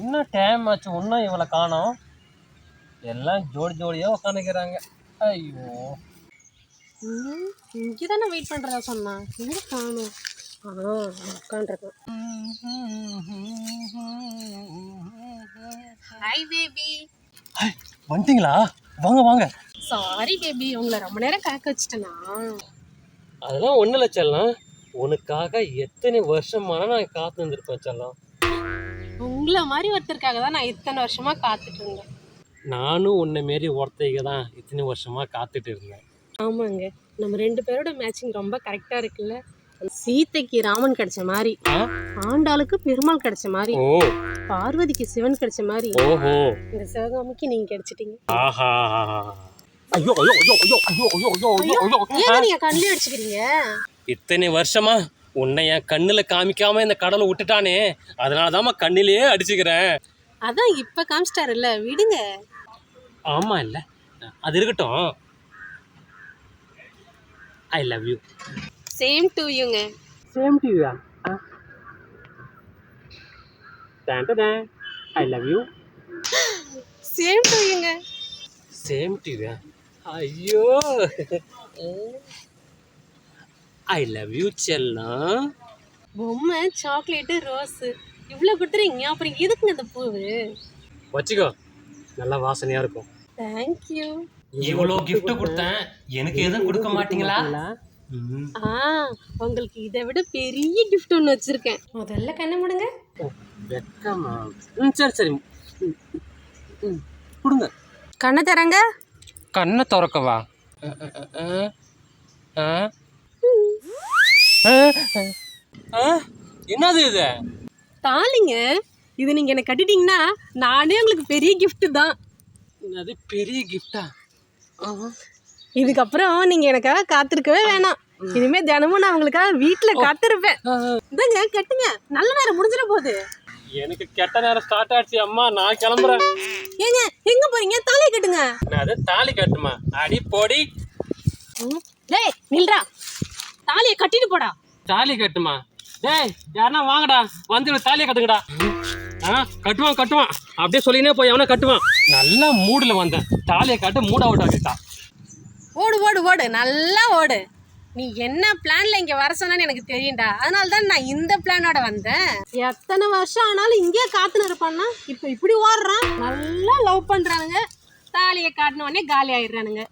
இன்னும் டைம் ஆச்சு இன்னும் இவளை காணோம். எல்லாம் ஜோடி ஜோடியாக உட்காந்துக்கிறாங்க ஐயோ. இங்கே தானே வெயிட் பண்ணுறதா சொன்னா? எங்கே காணும். ஆ உட்காந்துருக்கேன் ஹாய் பேபி ஹாய் வந்துட்டீங்களா? வாங்க வாங்க. சாரி பேபி உங்களை ரொம்ப நேரம் காக்க வச்சுட்டேனா? அதெல்லாம் ஒன்றும் இல்லை செல்லம். உனக்காக எத்தனை வருஷமான நான் காத்து இருந்திருப்பேன் செல்லம். உங்களை மாதிரி ஒருத்தருக்காக தான் நான் இத்தனை வருஷமா காத்துட்டு இருந்தேன். நானும் உன்னை மாரி ஒருத்தைக்கு தான் இத்தனை வருஷமாக காத்துட்டு இருந்தேன். ஆமாங்க. நம்ம ரெண்டு பேரோட மேட்சிங் ரொம்ப கரெக்டாக இருக்குல்ல? சீதைக்கு ராமன் கிடைச்ச மாதிரி? ஆண்டாளுக்கு பெருமாள் கிடைச்ச மாதிரி பார்வதிக்கு சிவன் கிடைச்ச மாதிரி ஓஹோ. இந்த சிவகாமிக்கு நீங்க கிடைச்சிட்டீங்க. ஆஹா. ஐயோ ஐயோ ஐயோ ஐயோ ஐயோ ஐயோ ஐயோ ஐயோ ஐயோ. ஏங்க நீங்க கண்ணிலே அடிச்சுக்கிறீங்க? இத்தனை வருஷமா உன்னை என் கண்ணுல காமிக்காம இந்த கடலை விட்டுட்டானே. அதனால தாம்மா கண்ணிலேயே அடிச்சுக்கிறேன். அதான் இப்ப காமிச்சிட்டாரு இல்ல விடுங்க. ஆமா இல்ல. அது இருக்கட்டும். I love you same to யூங்க same to you I love you same to யூங்க சேம் டு யூ ஐயோ. ஐ லவ் யூ செல்லம் பொம்மை சாக்லேட்டு ரோஸு இவ்வளோ கொடுத்துறீங்க. அப்புறம் எதுக்குங்க இந்த பூவு? வச்சுக்கோ. நல்ல வாசனையா இருக்கும். தேங்க்யூ இவ்வளோ gift கொடுத்தேன். எனக்கு எதுவும் கொடுக்க மாட்டீங்களா. ஆ உங்களுக்கு இதை விட பெரிய கிஃப்ட் ஒன்று வச்சிருக்கேன். முதல்ல கண்ணை முடுங்க. வெக்கமா. ம் சரி சரி. ம், ம், கொடுங்க. கண்ணை தரங்க கண்ணை திறக்கவா? என்னது இது? தாலிங்க. இது நீங்க என்ன கட்டிட்டீங்கன்னா நானே உங்களுக்கு பெரிய gift தான். அது பெரிய கிஃப்டா இதுக்கப்புறம் நீங்க எனக்காக காத்திருக்கவே வேணாம். இனிமே தினமும் நான் உங்களுக்காக வீட்டுல காத்திருப்பேன். இதாங்க கட்டுங்க. நல்ல நேரம் முடிஞ்சிட போகுது. எனக்கு கெட்ட நேரம் ஸ்டார்ட் ஆயிடுச்சு அம்மா. நான் கிளம்புறேன். ஏங்க எங்க போறீங்க? தாலியை கட்டுங்க. நான் அது தாலி கட்டுமா? அடி போடி. ம், டேய் நில்றா. தாலியை கட்டிட்டு போடா. தாலி கட்டுமா? டேய் யாருன்னா வாங்கடா. வந்து தாலியை கட்டுங்கடா. ஆ கட்டுவான் கட்டுவான். அப்படியே சொல்லினே போய் அவனை கட்டுவான். நல்லா மூடில் வந்தேன் தாலியை கட்டு மூட அவுட் ஆகிட்டான் ஓடு ஓடு ஓடு. நல்லா ஓடு. நீ என்ன பிளான்ல இங்க வர சொன்னு எனக்கு தெரியும்டா. அதனால தான் நான் இந்த பிளானோட வந்தேன். எத்தனை வருஷம் ஆனாலும் இங்கேயே காத்துன்னு இருப்பான்னா இப்போ இப்படி ஓடுறான். நல்லா லவ் பண்றானுங்க. தாலியை காட்டின உடனே காலி ஆயிடுறானுங்க.